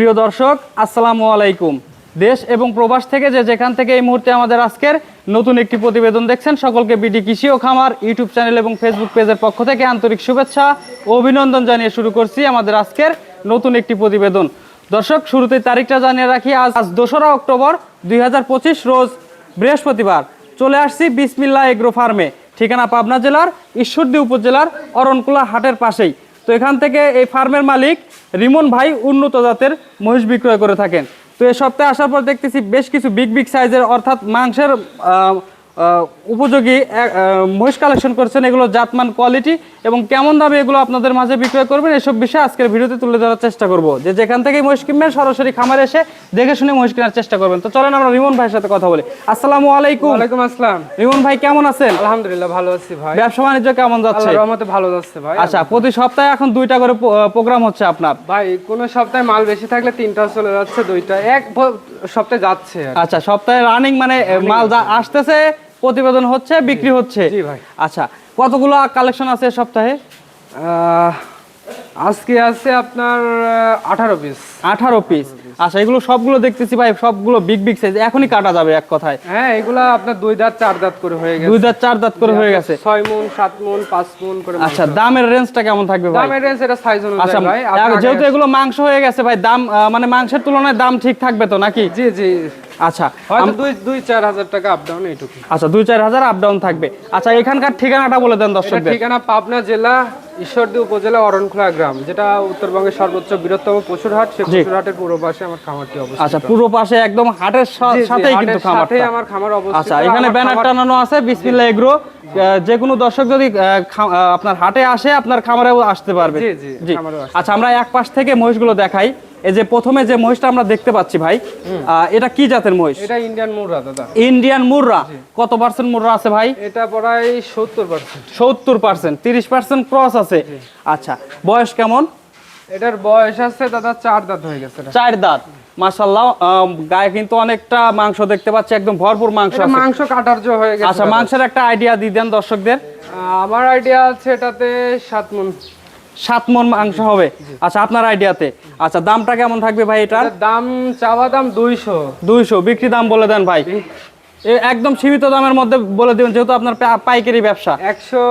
প্রিয় দর্শক, আসসালামু আলাইকুম। দেশ এবং প্রবাস থেকে যে যেখান থেকে এই মুহূর্তে আমাদের আজকের নতুন একটি প্রতিবেদন দেখছেন, সকলকে বিডি কৃষি ও খামার ইউটিউব চ্যানেল এবং ফেসবুক পেজের পক্ষ থেকে আন্তরিক শুভেচ্ছা ও অভিনন্দন জানিয়ে শুরু করছি আমাদের আজকের নতুন একটি প্রতিবেদন। দর্শক শুরুতে তারিখটা জানিয়ে রাখি, আজ আজ দোসরা অক্টোবর দুই হাজার পঁচিশ রোজ বৃহস্পতিবার। চলে আসছি বিসমিল্লা এগ্রো ফার্মে, ঠিকানা পাবনা জেলার ঈশ্বরদী উপজেলার অরণকুলা হাটের পাশেই। তো এখান থেকে এই ফার্মের মালিক রিমন ভাই উন্নত জাতের মহিষ বিক্রয় করে থাকেন। তো এ সপ্তাহে আসার পর দেখতেছি বেশ কিছু বিগ বিগ সাইজের অর্থাৎ মাংসের উপযোগী মহিষ কালেকশন করছেন এগুলো জাতমান কোয়ালিটি এবং কেমন দামে এগুলো আপনাদের মাঝে বিক্রয় করবেন এসব বিষয়ে আজকের ভিডিওতে তুলে ধরার চেষ্টা করব। যে যেখান থেকে মহিষ কিনবেন সরাসরি খামারে এসে দেখে শুনে মহিষ কেনার চেষ্টা করবেন। তো চলেন আমরা রিমন ভাইয়ের সাথে কথা বলি। আসসালামু আলাইকুম। ওয়ালাইকুম আসসালাম। রিমন ভাই কেমন আছেন? আলহামদুলিল্লাহ ভালো আছি ভাই। ব্যবসা বাণিজ্য কেমন যাচ্ছে? রহমতে ভালো যাচ্ছে ভাই। আচ্ছা প্রতি সপ্তাহে এখন দুইটা করে প্রোগ্রাম হচ্ছে আপনার? ভাই কোন সপ্তাহে মাল বেশি থাকলে তিনটা চলে যাচ্ছে দুইটা। এক সপ্তাহে যাচ্ছে আচ্ছা সপ্তাহে রানিং মানে মাল আসতেছে প্রতিবেদন হচ্ছে বিক্রি হচ্ছে। জি ভাই। আচ্ছা কতগুলো কালেকশন আছে সপ্তাহে? আজকে আছে আপনার আঠারো পিস আঠারো পিস আচ্ছা এগুলো সবগুলো দেখতেছি ভাই সবগুলো বিগ বিগ সাইজ এখনই কাটা যাবে এক কথায়। হ্যাঁ এগুলা আপনার দুই দাঁত চার দাঁত করে হয়ে গেছে। দুই দাঁত চার দাঁত করে হয়ে গেছে। ছয় মন সাত মন পাঁচ মন করে আচ্ছা দামের রেঞ্জটা কেমন থাকবে ভাই? দামের রেঞ্জ এটা সাইজ আচ্ছা অনুযায়ী ভাই এক- আপনার যেহেতু এগুলো মাংস হয়ে গেছে ভাই দাম মানে মাংসের তুলনায় দাম ঠিক থাকবে তো নাকি? জি জি। আচ্ছা দুই দুই চার হাজার টাকা আপ ডাউন এইটুকু। আচ্ছা দুই চার হাজার আপ ডাউন থাকবে। আচ্ছা এখানকার ঠিকানাটা বলে দেন এটা দর্শকদের। ঠিকানা পাবনা জেলা ঈশ্বরদী উপজেলা অরণখোলা গ্রাম যেটা উত্তরবঙ্গের সর্বোচ্চ বৃহত্তম পশুর হাট সেই পশুর হাটের পূর্ব পাশে আমার খামারটি অবস্থিত। আচ্ছা পুরো পাশে একদম হাটের সাথেই কিন্তু সাথেই আমার খামার অবস্থিত। আচ্ছা এখানে ব্যানার টানানো আছে বিসমিল্লাহ এগ্রো। যে কোনো দর্শক যদি আপনার হাটে আসে আপনার খামারেও আসতে পারবে। জি, জি, আচ্ছা আমরা এক পাশ থেকে মহিষগুলো দেখাই। এই যে প্রথমে যে মহিষটা আমরা দেখতে পাচ্ছি ভাই এটা কি জাতের মহিষ? এটা ইন্ডিয়ান মুররা দাদা। ইন্ডিয়ান মুররা। কত পার্সেন্ট মুররা আছে ভাই? এটা প্রায় সত্তর পার্সেন্ট সত্তর পার্সেন্ট তিরিশ পার্সেন্ট ক্রস আছে। আচ্ছা বয়স কেমন? এটার বয়স আছে দাদা চার দাঁত হয়ে গেছে। চার দাঁত। মাসাল্লাহ গায়ে কিন্তু অনেকটা মাংস দেখতে পাচ্ছি একদম ভরপুর মাংস আছে। মাংস কাটার জো হয়ে গেছে আচ্ছা মাংসের একটা আইডিয়া দিয়ে দেন দর্শকদের। আমার আইডিয়া আছে এটাতে সাত মন। সাত মন মাংস হবে। আচ্ছা আপনার আইডিয়াতে আচ্ছা দামটা কেমন থাকবে ভাই এটার? দাম চাওয়া দাম দুইশো। দুইশো বিক্রি দাম বলে দেন ভাই। একদম সীমিত দামের মধ্যে বলে দিবেন যেহেতু আপনার পাইকারি ব্যবসা। একশো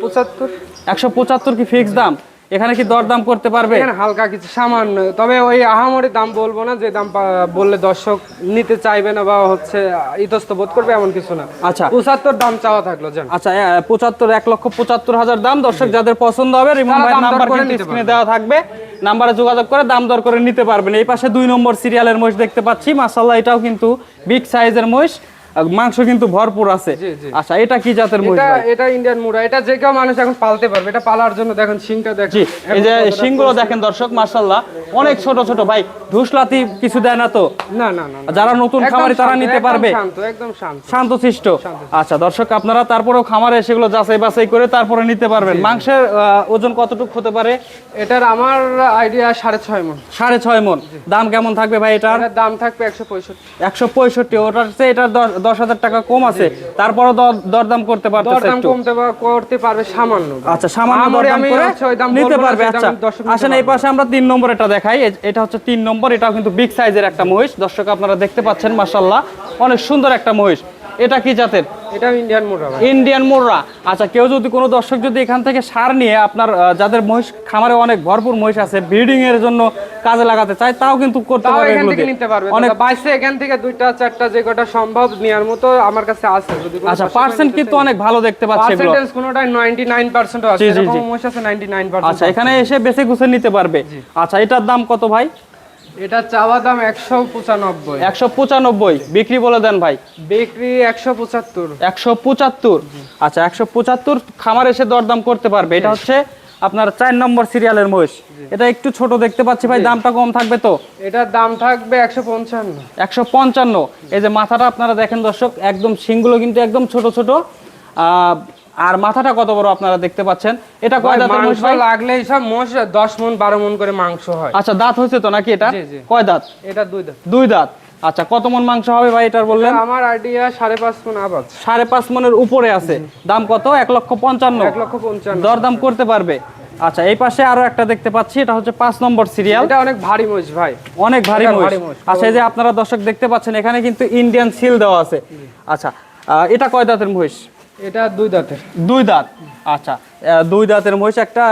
পঁচাত্তর। একশো পঁচাত্তর কি ফিক্স দাম? এখানে কি দরদাম করতে পারবে? এখানে হালকা কিছু সামান্য তবে ওই আহামরি দাম বলব না যে দাম বললে দর্শক নিতে চাইবে না বা হচ্ছে ইতস্ত বোধ করবে এমন কিছু না। আচ্ছা। পঁচাত্তর দাম চাওয়া থাকল জান। আচ্ছা পঁচাত্তর এক লক্ষ পঁচাত্তর হাজার দাম দর্শক যাদের পছন্দ হবে রিমন ভাই নাম্বার কিন্তু স্ক্রিনে দেওয়া থাকবে। নাম্বারে যোগাযোগ করে দাম দর করে নিতে পারবেন। এই পাশে দুই নম্বর সিরিয়ালের মহিষ দেখতে পাচ্ছি। মাসাল্লাহ এটাও কিন্তু বিগ সাইজের মহিষ। মাংস কিন্তু ভরপুর আছে। আচ্ছা এটা কি জাতের মহিষ এটা এটা ইন্ডিয়ান মুড়া। এটা যে কেউ মানুষ এখন পালতে পারবে। এটা পালার জন্য দেখেন সিংটা দেখেন। এই যে সিংগুলো দেখেন দর্শক মাসাল্লাহ অনেক ছোট ছোট। ভাই ধুসলাতি কিছু দেয় না তো? না না না। যারা নতুন খামারি তারা নিতে পারবে। শান্ত একদম শান্ত। শান্তশিষ্ট আচ্ছা দর্শক আপনারা তারপরেও খামারে সেগুলো যাচাই বাছাই করে তারপরে নিতে পারবেন। মাংসের ওজন কতটুকু হতে পারে? এটার আমার আইডিয়া সাড়ে ছয় মন। সাড়ে ছয় মন। দাম কেমন থাকবে ভাই এটার? এটার দাম থাকবে একশো পঁয়ষট্টি। একশো পঁয়ষট্টি। ওটার চেয়ে এটার দশ- হাজার টাকা কম আছে তারপরও দর- দরদাম করতে পারতেছে একটু। কমতে করতে পারবে সামান্য। আচ্ছা সামান্য দরদাম করে নিতে পারবে আচ্ছা। আসেন এই পাশে আমরা তিন নম্বর এটা দেখাই। এটা হচ্ছে তিন নম্বর এটাও কিন্তু বিগ সাইজের একটা মহিষ। দর্শক আপনারা দেখতে পাচ্ছেন মাসাল্লাহ অনেক সুন্দর একটা মহিষ। এটা কি জাতের? এটা ইন্ডিয়ান মুড়া ইন্ডিয়ান মোররা। আচ্ছা কেউ যদি কোনো দর্শক যদি এখান থেকে সার নিয়ে আপনার যাদের মহিষ খামারে অনেক ভরপুর মহিষ আছে ব্রিডিং এর জন্য কাজে লাগাতে চায় তাও কিন্তু করতে পারবে এখান থেকে নিতে পারবে। অনেক বাইশে এখান থেকে দুইটা চারটা যে কটা সম্ভব নেওয়ার মতো আমার কাছে আছে। যদি আচ্ছা পার্সেন্ট কিন্তু অনেক ভালো দেখতে পাচ্ছি এগুলো। পার্সেন্টেজ কোনোটাই 99% আছে। এরকম মহিষ আছে 99% আচ্ছা এখানে এসে বেছে গুছে নিতে পারবে। আচ্ছা এটার দাম কত ভাই? এটা চাওয়া দাম 195 একশো পঁচানব্বই। বিক্রি বলে দেন ভাই। বিক্রি 175 একশো পঁচাত্তর? আচ্ছা একশো পঁচাত্তর খামার এসে দরদাম করতে পারবে। এটা হচ্ছে আপনার চার নম্বর সিরিয়ালের মহিষ। এটা একটু ছোট দেখতে পাচ্ছি ভাই দামটা কম থাকবে তো? এটার দাম থাকবে 155 একশো পঞ্চান্ন। এই যে মাথাটা আপনারা দেখেন দর্শক একদম শিংগুলো কিন্তু একদম ছোট ছোট। আর মাথাটা কত বড় আপনারা দেখতে পাচ্ছেন? এটা কয় দাঁতের মহিষ ভাই? লাগলেই সব মোষ 10 মন 12 মন করে মাংস হয়। আচ্ছা দাঁত হয়েছে তো নাকি এটা। কয় দাঁত? এটা দুই দাম দুই দাঁত। আচ্ছা কত মন মাংস হবে ভাই এটার বললেন? আমার আইডিয়া 5.5 মন আবাদ। সাড়ে পাঁচ মনের উপরে আছে। দাম কত? এক লক্ষ পঞ্চান্ন। এক লক্ষ পঞ্চান্ন। দরদাম করতে পারবে। আচ্ছা এই পাশে আরও একটা দেখতে পাচ্ছি এটা হচ্ছে পাঁচ নম্বর সিরিয়াল। এটা অনেক ভারী মহিষ ভাই। অনেক ভারী মহিষ। মহিষ। আচ্ছা এই যে আপনারা দর্শক দেখতে পাচ্ছেন এখানে কিন্তু ইন্ডিয়ান সিল দেওয়া আছে। আচ্ছা আহ, এটা কয় দাঁতের মহিষ? এটা দুই দাঁতের। দুই দাঁত? আচ্ছা। দুই দাঁতের মহিষ একটা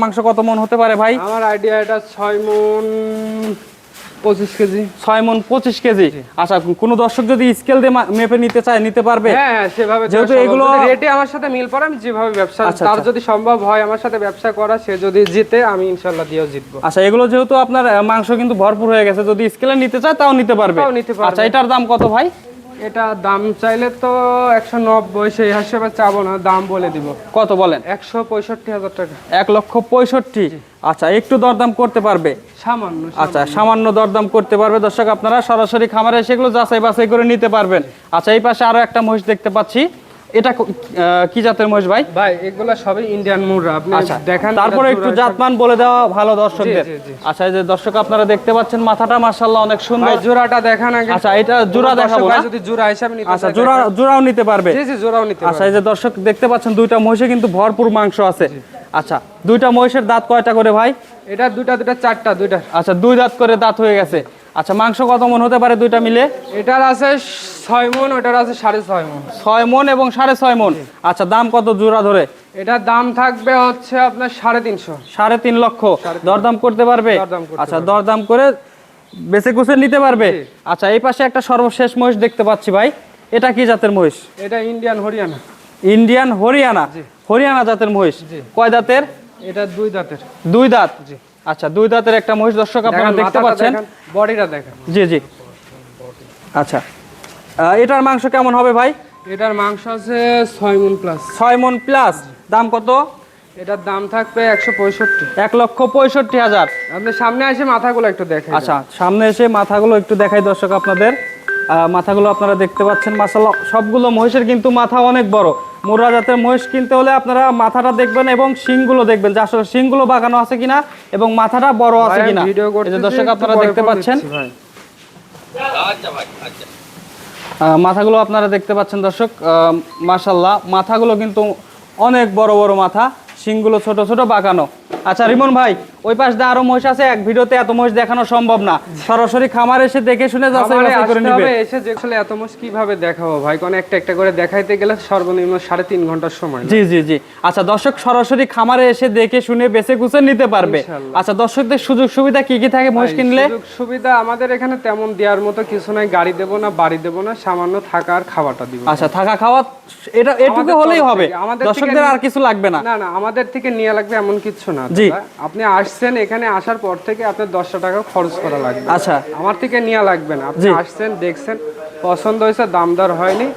মাংস কত মন হতে পারে ভাই? আমার আইডিয়া এটা ছয় মন পঁচিশ কেজি। ছয় মন পঁচিশ কেজি? আচ্ছা কোনো দর্শক যদি স্কেল দিয়ে মেপে নিতে চায় নিতে পারবে। হ্যাঁ হ্যাঁ সেভাবে যেহেতু এগুলো- রেটে আমার সাথে মিল পড়ে আমি যেভাবে ব্যবসা আচ্ছা, তার আচ্ছা। যদি সম্ভব হয় আমার সাথে ব্যবসা করা সে যদি জিতে আমি ইনশাল্লাহ দিয়েও জিতবো। আচ্ছা এগুলো যেহেতু আপনার মাংস কিন্তু ভরপুর হয়ে গেছে যদি স্কেলে নিতে চায় তাও নিতে পারবে। তাও নিতে পারবে। আচ্ছা এটার দাম কত ভাই? এটা দাম চাইলে তো একশো নব্বই সেই হিসেবে চাবো না দাম বলে দিব। কত বলেন? একশো পঁয়ষট্টি হাজার টাকা। এক লক্ষ পঁয়ষট্টি আচ্ছা একটু দরদাম করতে পারবে? সামান্য আচ্ছা সামান্য দরদাম করতে পারবে। দর্শক আপনারা সরাসরি খামারে সেগুলো যাচাই বাছাই করে নিতে পারবেন। আচ্ছা এই পাশে আরও একটা মহিষ দেখতে পাচ্ছি। এটা কি জাতের মহিষ ভাই? ভাই এগুলা সবই ইন্ডিয়ান মুররা। আপনি আচ্ছা দেখান তারপরে একটু জোড়া জাতমান বলে দেওয়া ভালো দর্শকদের। আচ্ছা এই যে দর্শক আপনারা দেখতে পাচ্ছেন মাথাটা মাশাআল্লাহ অনেক সুন্দর। জোড়াটা দেখান আগে। আচ্ছা এটা জোড়া দেখাবো না? যদি জোড়া হিসাবে নিতে আচ্ছা জোড়া জোড়াও নিতে পারবে। জি জি জোড়াও নিতে আচ্ছা এই যে দর্শক দেখতে পাচ্ছেন দুইটা মহিষে কিন্তু ভরপুর মাংস আছে। আচ্ছা দুইটা মহিষের দাঁত কয়টা করে ভাই? এটা দুইটা দুইটা চারটা দুইটা। আচ্ছা দুই দাঁত করে দাঁত হয়ে গেছে। আচ্ছা মাংস কত মন হতে পারে দুইটা মিলে? এটার আছে ছয় মন ওটার আছে সাড়ে ছয় মন। ছয় মন এবং সাড়ে ছয় মন। আচ্ছা দাম কত জোড়া ধরে? এটার দাম থাকবে হচ্ছে আপনার সাড়ে তিনশো। সাড়ে তিন লক্ষ। দরদাম করতে পারবে? আচ্ছা দরদাম করে বেছে কুচে নিতে পারবে? আচ্ছা এই পাশে একটা সর্বশেষ মহিষ দেখতে পাচ্ছি ভাই। এটা কি জাতের মহিষ? এটা ইন্ডিয়ান হরিয়ানা। ইন্ডিয়ান হরিয়ানা। হরিয়ানা জাতের মহিষ। কয় দাঁতের? এটা দুই দাঁতের। দুই দাঁত। আচ্ছা দুই দাঁতের একটা মহিষ দর্শক আপনারা দেখতে পাচ্ছেন। বডিটা দেখেন। জি জি। আচ্ছা এটার মাংস কেমন হবে ভাই? এটার মাংস আছে ছয় মন প্লাস ছয় মন প্লাস দাম কত? এটার দাম থাকবে একশো পঁয়ষট্টি। এক লক্ষ পঁয়ষট্টি হাজার। আপনি সামনে এসে মাথাগুলো একটু দেখেন আচ্ছা সামনে এসে মাথাগুলো একটু দেখাই দর্শক আপনাদের। মাথাগুলো আপনারা দেখতে পাচ্ছেন। মাসাল্লাহ সবগুলো মহিষের কিন্তু মাথা অনেক বড়। মুর্রা জাতের মহিষ কিনতে হলে আপনারা মাথাটা দেখবেন এবং শিংগুলো দেখবেন যে আসলে শিংগুলো বাগানো আছে কিনা এবং মাথাটা বড় আছে কিনা। এই যে দর্শক আপনারা দেখতে পাচ্ছেন। ভাই। আহ, মাথাগুলো আপনারা দেখতে পাচ্ছেন দর্শক। মাশাল্লাহ মাথাগুলো কিন্তু অনেক বড় বড় মাথা শিংগুলো ছোট ছোট বাঁকানো আচ্ছা রিমন ভাই ওই পাশ দিয়ে আরও মহিষ আছে এক ভিডিওতে এত মহিষ দেখানো সম্ভব না। সরাসরি খামার এসে দেখে শুনে যাচাই করে আসতে এসে যে আসলে এত মাস কীভাবে দেখাবো ভাই? কারণ একটা একটা করে দেখাইতে গেলে সর্বনিম্ন সাড়ে তিন ঘণ্টার সময় জি জি জি। আচ্ছা দর্শক সরাসরি খামারে এসে দেখে শুনে বেছে গুছে নিতে পারবে। আচ্ছা দর্শকদের সুযোগ সুবিধা কি কি থাকে মহিষ কিনলে? সুযোগ সুবিধা আমাদের এখানে তেমন দেওয়ার মতো কিছু নাই। গাড়ি দেবো না বাড়ি দেবো না সামান্য থাকার খাবারটা দিব। আচ্ছা থাকা খাওয়া এটা এটুকু হলেই হবে। আমাদের দর্শকদের আর কিছু লাগবে না। না না আমাদের থেকে নিয়ে লাগবে এমন কিছু না জি। আপনি আসছেন এখানে আসার পর থেকে আপনার দশটা টাকা খরচ করা লাগবে। আচ্ছা। আমার থেকে নিয়ে লাগবে না। আপনি আসছেন দেখছেন পছন্দ হয়েছে দাম দর হয়নি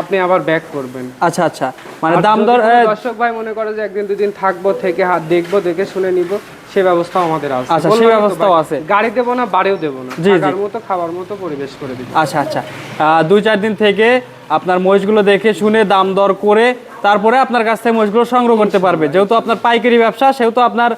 আপনি আবার ব্যাক করবেন। আচ্ছা আচ্ছা। মানে দাম দর দর্শক ভাই মনে করে যে একদিন দুদিন থাকব থেকে হাত দেখব দেখে শুনে নিব সে ব্যবস্থাও আমাদের আছে। আচ্ছা, সেই ব্যবস্থাও আছে। গাড়ি দেবো না বাড়িও দেবো না। থাকার মতো খাবার মতো পরিবেশ করে দিব। আচ্ছা আচ্ছা। দুই চার দিন থেকে আপনার মহিষগুলো দেখে শুনে দাম দর করে তারপরে আপনার কাছ থেকে মহিষগুলো সংগ্রহ করতে পারবে। যেহেতু আপনার পাইকারি ব্যবসা সেহেতু আপনার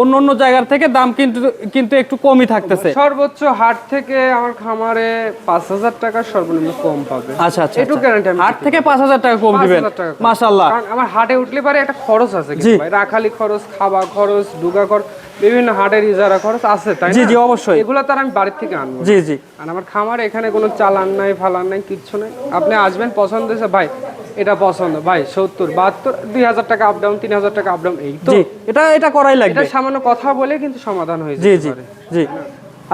অন্য অন্য জায়গার থেকে দাম কিন্তু কিন্তু একটু কমই থাকতেছে। সর্বোচ্চ হাট থেকে আমার খামারে পাঁচ হাজার টাকা সর্বনিম্ন কম পাবে। আচ্ছা আচ্ছা এটুকু আচ্ছা। guarantee আমি আট থেকে পাঁচ হাজার টাকা কম দিবেন। 5,000 মাশাল্লাহ কারণ আমার হাটে উঠলে পারে একটা খরচ আছে রাখালি খরচ খাওয়া খরচ ডুগা খরচ বিভিন্ন হাটের ইজারা খরচ আছে তাই জি না? জি অবশ্যই। এগুলো তার আমি বাড়ির থেকে আনব জি জি। আর আমার খামার এখানে কোনো চালান নাই ফালান নাই কিচ্ছু নাই। আপনি আসবেন পছন্দ হয়েছে ভাই এটা পছন্দ। ভাই সত্তর বাহাত্তর দুই হাজার টাকা আপ ডাউন তিন হাজার টাকা আপ ডাউন এই তো। এটা এটা করাই লাগবে। এটা সামান্য কথা বলে কিন্তু সমাধান হয়ে জি জি জি।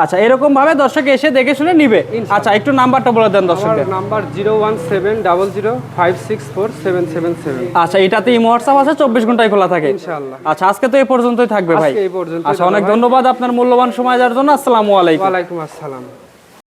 আচ্ছা এরকম ভাবে দর্শক এসে দেখে শুনে নিবে। আচ্ছা একটু নাম্বারটা বলে দেন দর্শকদের। Number zero one seven double zero five six four seven seven seven আচ্ছা এটাতে ইমো হোয়াটসঅ্যাপ আছে চব্বিশ ঘন্টায় খোলা থাকে। ইনশাআল্লাহ। আচ্ছা আজকে তো এই পর্যন্তই থাকবে ভাই। আজকে এই পর্যন্ত আচ্ছা অনেক ধন্যবাদ আপনার মূল্যবান সময় দেওয়ার জন্য। আসসালামু আলাইকুম। ওয়ালাইকুম আসসালাম।